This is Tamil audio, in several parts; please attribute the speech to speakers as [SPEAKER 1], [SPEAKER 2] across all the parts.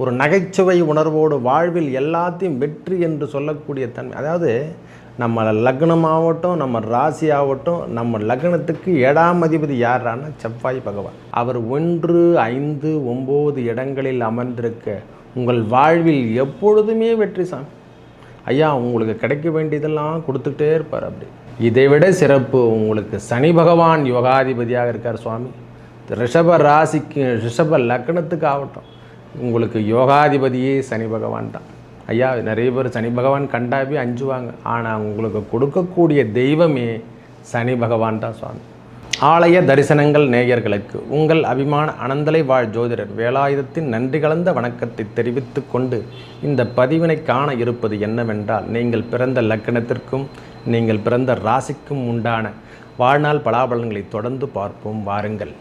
[SPEAKER 1] ஒரு நகைச்சுவை உணர்வோடு வாழ்வில் எல்லாத்தையும் வெற்றி என்று சொல்லக்கூடிய தன்மை. அதாவது நம்ம லக்னம் ஆகட்டும் நம்ம ராசி ஆகட்டும் நம்ம லக்னத்துக்கு ஏழாம் அதிபதி யாரான்னா செவ்வாய் பகவான். அவர் ஒன்று ஐந்து ஒம்பது இடங்களில் அமர்ந்திருக்க உங்கள் வாழ்வில் எப்பொழுதுமே வெற்றி சாமி. ஐயா உங்களுக்கு கிடைக்க வேண்டியதெல்லாம் கொடுத்துக்கிட்டே இருப்பார் அப்படி. இதை விட சிறப்பு உங்களுக்கு சனி பகவான் யோகாதிபதியாக இருக்கார் சுவாமி. ரிஷப ராசிக்கு ரிஷப லக்னத்துக்கு ஆகட்டும். உங்களுக்கு யோகாதிபதியே சனி பகவான் தான். ஐயா நிறைய பேர் சனி பகவான் கண்டாவே அஞ்சுவாங்க. ஆனால் உங்களுக்கு கொடுக்கக்கூடிய தெய்வமே சனி பகவான் தான் சுவாமி. ஆலய தரிசனங்கள் நேயர்களுக்கு உங்கள் அபிமான அனந்தலை வாழ் ஜோதிடர் வேலாயுதத்தின் நன்றி கலந்த வணக்கத்தை தெரிவித்து கொண்டு இந்த பதிவினை காண இருப்பது என்னவென்றால் நீங்கள் பிறந்த லக்கணத்திற்கும் நீங்கள் பிறந்த ராசிக்கும் உண்டான வாழ்நாள் பலாபலன்களை தொடர்ந்து பார்ப்போம். வாருங்கள்.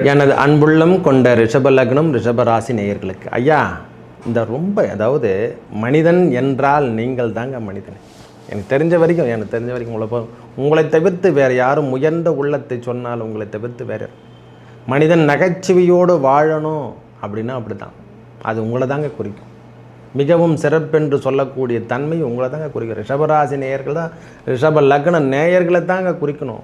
[SPEAKER 1] எனது அன்புள்ளம் கொண்ட ரிஷப லக்னம் ரிஷபராசி நேயர்களுக்கு. ஐயா இந்த ரொம்ப அதாவது மனிதன் என்றால் நீங்கள் தாங்க மனிதன். எனக்கு தெரிஞ்ச வரைக்கும் எனக்கு தெரிஞ்ச வரைக்கும் உங்களை போ- உங்களை தவிர்த்து வேறு யாரும் உயர்ந்த உள்ளத்தை சொன்னால் உங்களை தவிர்த்து வேறு மனிதன் நகைச்சுவையோடு வாழணும் அப்படின்னா அப்படி தான் அது உங்களை தாங்க குறிக்கும். மிகவும் சிறப்பென்று சொல்லக்கூடிய தன்மை உங்களை தாங்க குறிக்கும். ரிஷபராசி நேயர்கள் தான் ரிஷப லக்ன நேயர்களை தாங்க குறிக்கணும்.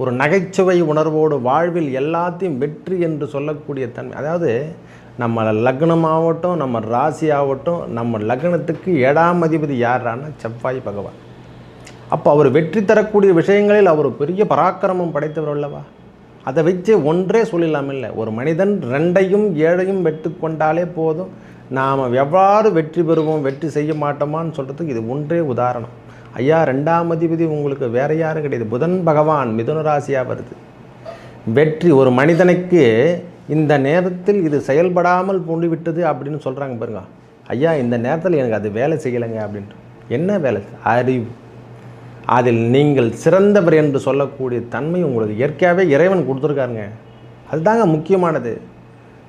[SPEAKER 1] ஒரு நகைச்சுவை உணர்வோடு வாழ்வில் எல்லாத்தையும் வெற்றி என்று சொல்லக்கூடிய தன்மை. அதாவது நம்ம லக்னமாகட்டும் நம்ம ராசி ஆகட்டும் நம்ம லக்னத்துக்கு ஏழாம் அதிபதி யாரான்னா செவ்வாய் பகவான். அப்போ அவர் வெற்றி தரக்கூடிய விஷயங்களில் அவர் பெரிய பராக்கிரமம் படைத்தவர் அல்லவா? அதை வச்சு ஒன்றே சொல்லலாம் இல்லை. ஒரு மனிதன் ரெண்டையும் ஏழையும் வெட்டு கொண்டாலே போதும். நாம் எவ்வாறு வெற்றி பெறுவோம் வெற்றி செய்ய மாட்டோமான்னு சொல்கிறதுக்கு இது ஒன்றே உதாரணம். ஐயா ரெண்டாம் அதிபதி உங்களுக்கு வேற யாரும் கிடையாது. புதன் பகவான் மிதுன ராசியாக வருது. வெற்றி ஒரு மனிதனுக்கு இந்த நேரத்தில் இது செயல்படாமல் போண்டுவிட்டது அப்படின்னு சொல்கிறாங்க பாருங்க. ஐயா இந்த நேரத்தில் எனக்கு அது வேலை செய்யலைங்க அப்படின்ட்டு. என்ன வேலை? அறிவு. அதில் நீங்கள் சிறந்தவர் என்று சொல்லக்கூடிய தன்மை உங்களுக்கு இயற்கையாகவே இறைவன் கொடுத்துருக்காருங்க. அதுதாங்க முக்கியமானது.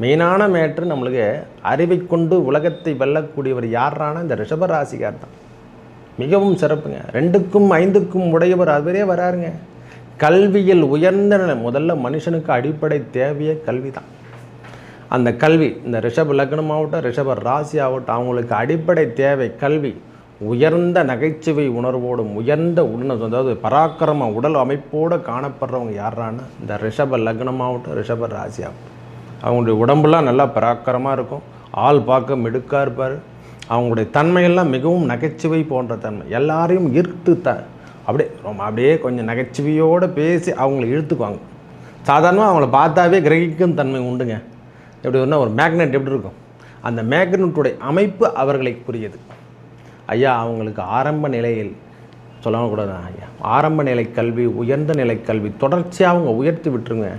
[SPEAKER 1] மெயினான மேட்ரு நம்மளுக்கு அறிவை கொண்டு உலகத்தை வெல்லக்கூடியவர் யாரான இந்த ரிஷபராசிக்கார் தான் மிகவும் சிறப்புங்க. ரெண்டுக்கும் ஐந்துக்கும் உடையவர் அவரே வராருங்க. கல்வியில் உயர்ந்த நிலை. முதல்ல மனுஷனுக்கு அடிப்படை தேவையே கல்வி தான் அந்த கல்வி இந்த ரிஷப லக்னம் ஆகட்டும் ரிஷப ராசி ஆகட்டும் அவங்களுக்கு அடிப்படை தேவை கல்வி. உயர்ந்த நகைச்சுவை உணர்வோடும் உயர்ந்த உண அதாவது பராக்கிரம உடல் அமைப்போடு காணப்படுறவங்க யாரான்னா இந்த ரிஷப லக்னமாகட்டும் ரிஷப ராசி ஆகட்டும் அவங்களுடைய உடம்புலாம் நல்லா பராக்கிரமாக இருக்கும். ஆள் பார்க்க மிடுக்காக இருப்பார். அவங்களுடைய தன்மையெல்லாம் மிகவும் நகைச்சுவை போன்ற தன்மை. எல்லாரையும் ஈர்த்து த அப்படியே ரொம்ப அப்படியே கொஞ்சம் நகைச்சுவையோடு பேசி அவங்கள இழுத்துக்குவாங்க. சாதாரணமாக அவங்கள பார்த்தாவே கிரகிக்கும் தன்மை உண்டுங்க. எப்படி ஒன்றா ஒரு மேக்னெட் எப்படி இருக்கும்? அந்த மேக்னெட்டுடைய அமைப்பு அவர்களுக்குரியது. ஐயா அவங்களுக்கு ஆரம்ப நிலையில் சொல்லவும் கூடாது ஐயா ஆரம்ப நிலை கல்வி உயர்ந்த நிலை கல்வி தொடர்ச்சியாக அவங்க உயர்த்தி விட்டுருங்க.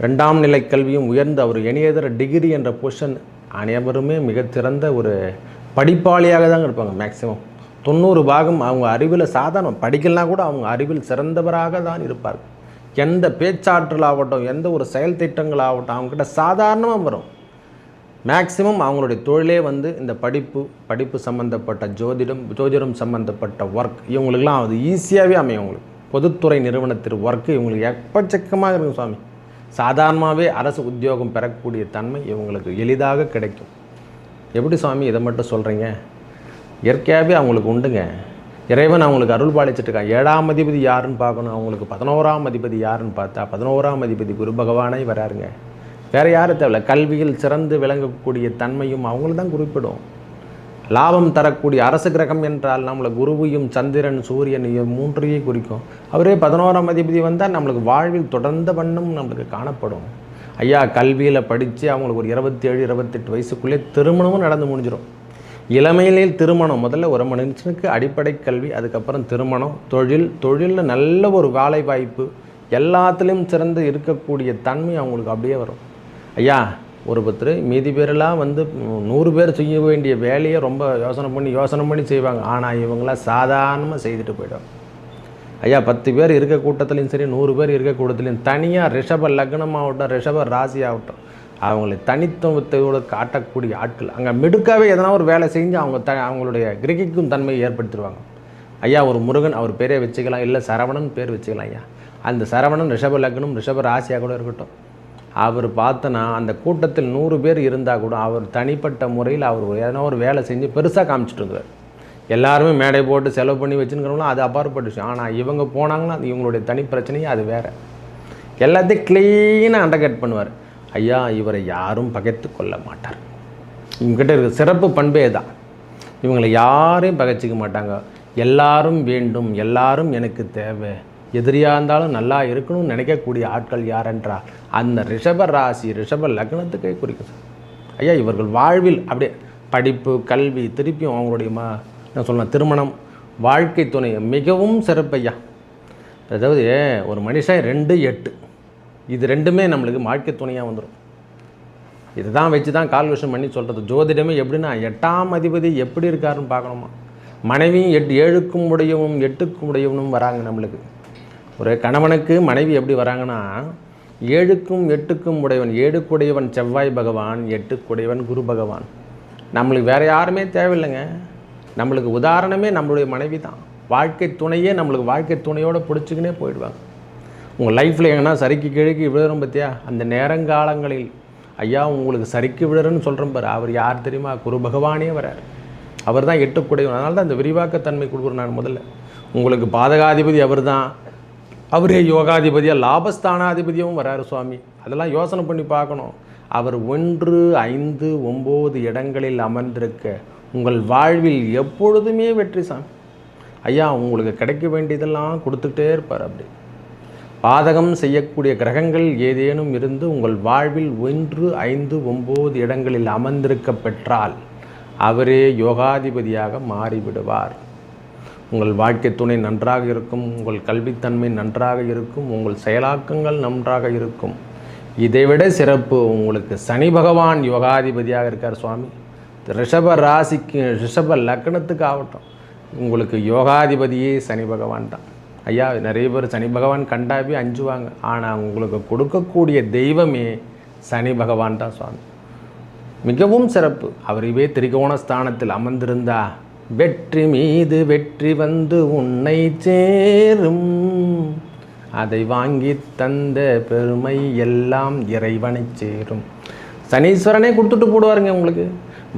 [SPEAKER 1] ரெண்டாம் நிலை கல்வியும் உயர்ந்த ஒரு இணையதர டிகிரி என்ற பொசிஷன் அனைவருமே மிகச்சிறந்த ஒரு படிப்பாளியாக தாங்க இருப்பாங்க மேக்ஸிமம் தொண்ணூறு பாகம் அவங்க அறிவில் சாதாரண படிக்கலாம் கூட அவங்க அறிவில் சிறந்தவராக தான் இருப்பார்கள். எந்த பேச்சாற்றல் ஆகட்டும் எந்த ஒரு செயல் திட்டங்கள் ஆகட்டும் அவங்ககிட்ட சாதாரணமாக வரும். மேக்சிமம் அவங்களுடைய தொழிலே வந்து இந்த படிப்பு படிப்பு சம்மந்தப்பட்ட ஜோதிடம் ஜோதிடம் சம்மந்தப்பட்ட ஒர்க் இவங்களுக்கெல்லாம் அது ஈஸியாகவே அமையும் அவங்களுக்கு. பொதுத்துறை நிறுவனத்திற்கு ஒர்க்கு இவங்களுக்கு எக்கச்சக்கமாக இருக்கும் சுவாமி. சாதாரணமாகவே அரசு உத்தியோகம் பெறக்கூடிய தன்மை இவங்களுக்கு எளிதாக கிடைக்கும். எப்படி சுவாமி இதை மட்டும் சொல்கிறீங்க இயற்கையாகவே அவங்களுக்கு உண்டுங்க. இறைவன் அவங்களுக்கு அருள் பாலிச்சிட்ருக்கான் ஏழாம் அதிபதி யாருன்னு பார்க்கணும்? அவங்களுக்கு பதினோராம் அதிபதி யாருன்னு பார்த்தா பதினோராம் அதிபதி குரு பகவானே வராருங்க. வேறு யாரும் தேவையில்ல. கல்வியில் சிறந்து விளங்கக்கூடிய தன்மையும் அவங்கள தான் குறிப்பிடும். லாபம் தரக்கூடிய அரசு கிரகம் என்றால் நம்மளை குருவையும் சந்திரன் சூரியனையும் மூன்றையும் குறிக்கும். அவரே பதினோராம் அதிபதி வந்தால் நம்மளுக்கு வாழ்வில் தொடர்ந்த வண்ணம் நம்மளுக்கு காணப்படும். ஐயா கல்வியில் படித்து அவங்களுக்கு ஒரு இருபத்தேழு இருபத்தெட்டு வயசுக்குள்ளே திருமணமும் நடந்து முடிஞ்சிடும் இளமையிலே திருமணம் முதல்ல ஒரு மனுஷனுக்கு அடிப்படை கல்வி அதுக்கப்புறம் திருமணம் தொழில் தொழிலில் நல்ல ஒரு வேலை வாய்ப்பு எல்லாத்துலேயும் சிறந்து இருக்கக்கூடிய தன்மை அவங்களுக்கு அப்படியே வரும். ஐயா ஒரு பத்து மீதி பேரெல்லாம் வந்து நூறு பேர் செய்ய வேண்டிய வேலையை ரொம்ப யோசனை பண்ணி யோசனை பண்ணி செய்வாங்க. ஆனால் இவங்களாம் சாதாரணமாக செய்துட்டு போயிடுவாங்க. ஐயா பத்து பேர் இருக்க கூட்டத்துலையும் சரி நூறு பேர் இருக்க கூட்டத்துலையும் தனியாக ரிஷப லக்னமாகட்டும் ரிஷப ராசி ஆகட்டும் அவங்களை தனித்துவத்தோடு காட்டக்கூடிய ஆட்கள். அங்கே மிடுக்காவே எதனா ஒரு வேலை செஞ்சு அவங்க த அவங்களுடைய கிரகிக்கும் தன்மையை ஏற்படுத்திடுவாங்க. ஐயா ஒரு முருகன் அவர் பேரே வச்சுக்கலாம். இல்லை சரவணன் பேர் வச்சுக்கலாம் ஐயா. அந்த சரவணன் ரிஷப லக்னம் ரிஷப ராசியாக கூட இருக்கட்டும். அவர் பார்த்தனா அந்த கூட்டத்தில் நூறு பேர் இருந்தால் கூட அவர் தனிப்பட்ட முறையில் அவர் எதனா ஒரு வேலை செஞ்சு பெருசாக காமிச்சிட்டு இருந்தார் எல்லாருமே மேடை போட்டு செலவு பண்ணி வச்சுருக்கிறவங்களும் அது அப்பாற்பட்ட விஷயம். ஆனால் இவங்க போனாங்கன்னா அது இவங்களுடைய தனி பிரச்சனையும் அது வேறு. எல்லாத்தையும் க்ளீனாக அண்டர்கட் பண்ணுவார். ஐயா இவரை யாரும் பகைத்து கொள்ள மாட்டார். இவங்ககிட்ட இருக்க சிறப்பு பண்பே தான் இவங்களை யாரையும் பகைச்சிக்க மாட்டாங்க. எல்லாரும் வேண்டும் எல்லாரும் எனக்கு தேவை. எதிரியாக இருந்தாலும் நல்லா இருக்கணும்னு நினைக்கக்கூடிய ஆட்கள் யாரென்றால் அந்த ரிஷப ராசி ரிஷப லக்னத்துக்கே குறிக்கும் ஐயா இவர்கள் வாழ்வில் அப்படியே படிப்பு கல்வி திருப்பியும் அவங்களுடைய மா நான் சொன்ன திருமணம் வாழ்க்கை துணை மிகவும் சிறப்பையா. அதாவது ஒரு மனுஷன் ரெண்டு எட்டு. இது ரெண்டுமே நம்மளுக்கு வாழ்க்கை துணையாக வந்துடும் இதுதான் வச்சு தான் கால்குலேஷன் பண்ணி சொல்கிறது ஜோதிடமே எப்படின்னா எட்டாம் அதிபதி எப்படி இருக்காருன்னு பார்க்கணுமா? மனைவியும் எட்டு ஏழுக்கும் உடையவும் எட்டுக்கும் உடையவனும் வராங்க நம்மளுக்கு. ஒரு கணவனுக்கு மனைவி எப்படி வராங்கன்னா ஏழுக்கும் எட்டுக்கும் உடையவன் ஏழுக்குடையவன் செவ்வாய் பகவான் எட்டுக்குடையவன் குரு பகவான். நம்மளுக்கு வேறு யாருமே தேவையில்லைங்க. நம்மளுக்கு உதாரணமே நம்மளுடைய மனைவி தான். வாழ்க்கை துணையே நம்மளுக்கு வாழ்க்கை துணையோடு பிடிச்சிக்கினே போயிடுவாங்க. உங்கள் லைஃப்பில் எங்கன்னா சறுக்கி கிழக்கு விழுறோம் பார்த்தியா அந்த நேரங்காலங்களில் ஐயா உங்களுக்கு சறுக்கி விழுறன்னு சொல்கிறோம் பாரு. அவர் யார் தெரியுமா? குரு பகவானே வரார் அவர் தான் எட்டுக்குடையவன் அதனால தான் அந்த விரிவாக்கத்தன்மை கொடுக்குறேன் நான் முதல்ல. உங்களுக்கு பாதகாதிபதி அவர் தான். அவரே யோகாதிபதியாக லாபஸ்தானாதிபதியும் வராரு சுவாமி. அதெல்லாம் யோசனை பண்ணி பார்க்கணும். அவர் ஒன்று ஐந்து ஒம்பது இடங்களில் அமர்ந்திருக்க உங்கள் வாழ்வில் எப்பொழுதுமே வெற்றி சாமி. ஐயா உங்களுக்கு கிடைக்க வேண்டியதெல்லாம் கொடுத்துக்கிட்டே இருப்பார் அப்படி. பாதகம் செய்யக்கூடிய கிரகங்கள் ஏதேனும் இருந்து உங்கள் வாழ்வில் ஒன்று ஐந்து ஒம்பது இடங்களில் அமர்ந்திருக்க பெற்றால் அவரே யோகாதிபதியாக மாறிவிடுவார். உங்கள் வாழ்க்கை துணை நன்றாக இருக்கும் உங்கள் கல்வித்தன்மை நன்றாக இருக்கும் உங்கள் செயலாக்கங்கள் நன்றாக இருக்கும். இதைவிட சிறப்பு உங்களுக்கு சனி பகவான் யோகாதிபதியாக இருக்கார் சுவாமி. ரிஷப ராசிக்கு ரிஷப லக்னத்துக்கு ஆகட்டும் உங்களுக்கு யோகாதிபதியே சனி பகவான் தான். ஐயா நிறைய பேர் சனி பகவான் கண்டாவே அஞ்சுவாங்க. ஆனால் உங்களுக்கு கொடுக்கக்கூடிய தெய்வமே சனி பகவான் தான் சுவாமி. மிகவும் சிறப்பு. அவரைவே திரிகோண ஸ்தானத்தில் அமர்ந்திருந்தா வெற்றி மீது வெற்றி வந்து உன்னை சேரும். அதை வாங்கி தந்த பெருமை எல்லாம் இறைவனை சேரும். சனீஸ்வரனே கொடுத்துட்டு போடுவாருங்க உங்களுக்கு.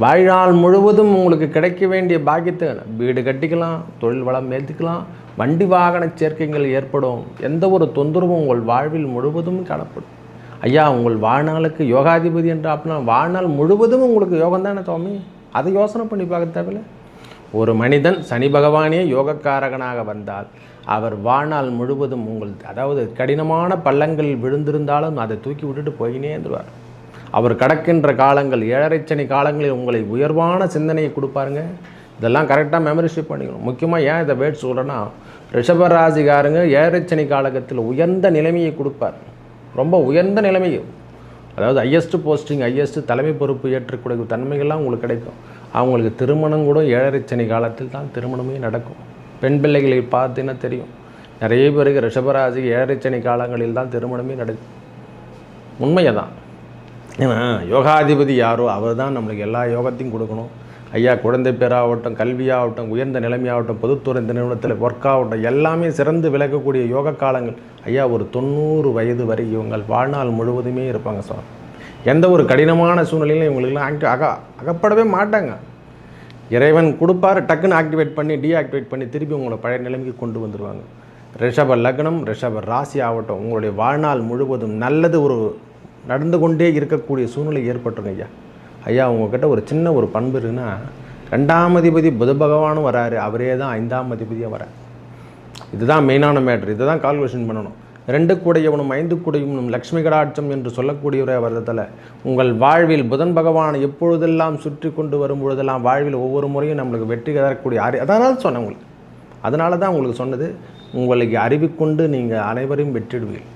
[SPEAKER 1] வாழ்நாள் முழுவதும் உங்களுக்கு கிடைக்க வேண்டிய பாக்கியத்தை வீடு கட்டிக்கலாம் தொழில் வளம் ஏற்றுக்கலாம் வண்டி வாகன சேர்க்கைகள் ஏற்படும். எந்த ஒரு தொந்தரவும் உங்கள் வாழ்வில் முழுவதும் காணப்படும். ஐயா உங்கள் வாழ்நாளுக்கு யோகாதிபதி என்று அப்படின்னா வாழ்நாள் முழுவதும் உங்களுக்கு யோகம் தானே சுவாமி? அதை யோசனை பண்ணி பார்க்க தேவையில்ல. ஒரு மனிதன் சனி பகவானே யோகக்காரகனாக வந்தால் அவர் வாழ்நாள் முழுவதும் உங்கள் அதாவது கடினமான பள்ளங்களில் விழுந்திருந்தாலும் அதை தூக்கி விட்டுட்டு போயினே இருந்துருவார். அவர் கடக்கின்ற காலங்கள் ஏழரை சனி காலங்களில் உங்களை உயர்வான சிந்தனையை கொடுப்பாருங்க. இதெல்லாம் கரெக்டாக மெமரிஷிப் பண்ணிக்கணும். முக்கியமாக ஏன் இதை வேட் சொல்கிறேன்னா ரிஷபராசிகாருங்க ஏழரை சனி காலகத்தில் உயர்ந்த நிலைமையை கொடுப்பார். ரொம்ப உயர்ந்த நிலைமையை அதாவது ஹையஸ்ட் போஸ்டிங் ஹையஸ்ட் தலைமை பொறுப்பு ஏற்றக்கூடிய தன்மைகள்லாம் உங்களுக்கு கிடைக்கும். அவங்களுக்கு திருமணம் கூட ஏழரை சனி காலத்தில் தான் திருமணமே நடக்கும். பெண் பிள்ளைகளை பார்த்தீங்கன்னா தெரியும்? நிறைய பேருக்கு ரிஷபராசி ஏழரை சனி காலங்களில் தான் திருமணமே நடக்கும். உண்மையை தான் ஏன்னா யோகாதிபதி யாரோ அவர் தான் நம்மளுக்கு எல்லா யோகத்தையும் கொடுக்கணும். ஐயா குழந்தை பேராகட்டும் கல்வியாகட்டும் உயர்ந்த நிலைமையாகட்டும் பொதுத்துறை இந்த நிறுவனத்தில் ஒர்க் ஆகட்டும் எல்லாமே சிறந்து விளக்கக்கூடிய யோக காலங்கள். ஐயா ஒரு தொண்ணூறு வயது வரை இவங்கள் வாழ்நாள் முழுவதுமே இருப்பாங்க சார். எந்த ஒரு கடினமான சூழ்நிலையிலும் இவங்களுக்குலாம் ஆக்டிவ் அக அகப்படவே மாட்டாங்க. இறைவன் கொடுப்பார் டக்குன்னு ஆக்டிவேட் பண்ணி டீஆக்டிவேட் பண்ணி திருப்பி உங்களை பழைய நிலைமைக்கு கொண்டு வந்துடுவாங்க ரிஷப லக்னம் ரிஷப ராசி ஆகட்டும் உங்களுடைய வாழ்நாள் முழுவதும் நல்லது ஒரு நடந்து கொண்டே இருக்கக்கூடிய சூழ்நிலை ஏற்பட்டுருங்க ஐயா. ஐயா உங்ககிட்ட ஒரு சின்ன ஒரு பண்பு இருக்குன்னா ரெண்டாம் அதிபதி புத பகவானும் வராரு. அவரே தான் ஐந்தாம் அதிபதியாக வரார். இதுதான் மெயினான மேட்ரு இதை தான் கால்குலேஷன் பண்ணணும். ரெண்டு கூடையவனும் ஐந்து கூடையவனும் லக்ஷ்மி கடாட்சம் என்று சொல்லக்கூடியவரே வருதத்தில் உங்கள் வாழ்வில் புதன் பகவான் எப்பொழுதெல்லாம் சுற்றி கொண்டு வரும் பொழுதெல்லாம் வாழ்வில் ஒவ்வொரு முறையும் நம்மளுக்கு வெற்றி தரக்கூடிய அறி அதனால சொன்னேன் உங்களுக்கு. அதனால தான் உங்களுக்கு சொன்னது உங்களுக்கு அறிவிக்கொண்டு நீங்கள் அனைவரையும் வெற்றிடுவீர்கள்.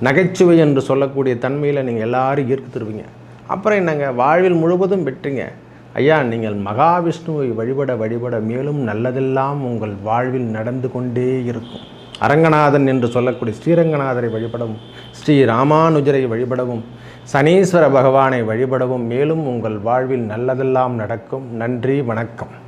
[SPEAKER 1] நகைச்சுவை என்று சொல்லக்கூடிய தன்மையில் நீங்கள் எல்லாரும் ஈர்த்து தருவீங்க அப்புறம் என்னங்க? வாழ்வில் முழுவதும் பெற்றுங்க ஐயா நீங்கள் மகாவிஷ்ணுவை வழிபட வழிபட மேலும் நல்லதெல்லாம் உங்கள் வாழ்வில் நடந்து கொண்டே இருக்கும். அரங்கநாதன் என்று சொல்லக்கூடிய ஸ்ரீரங்கநாதரை வழிபடவும் ஸ்ரீ ராமானுஜரை வழிபடவும் சனீஸ்வர பகவானை வழிபடவும் மேலும் உங்கள் வாழ்வில் நல்லதெல்லாம் நடக்கும். நன்றி வணக்கம்.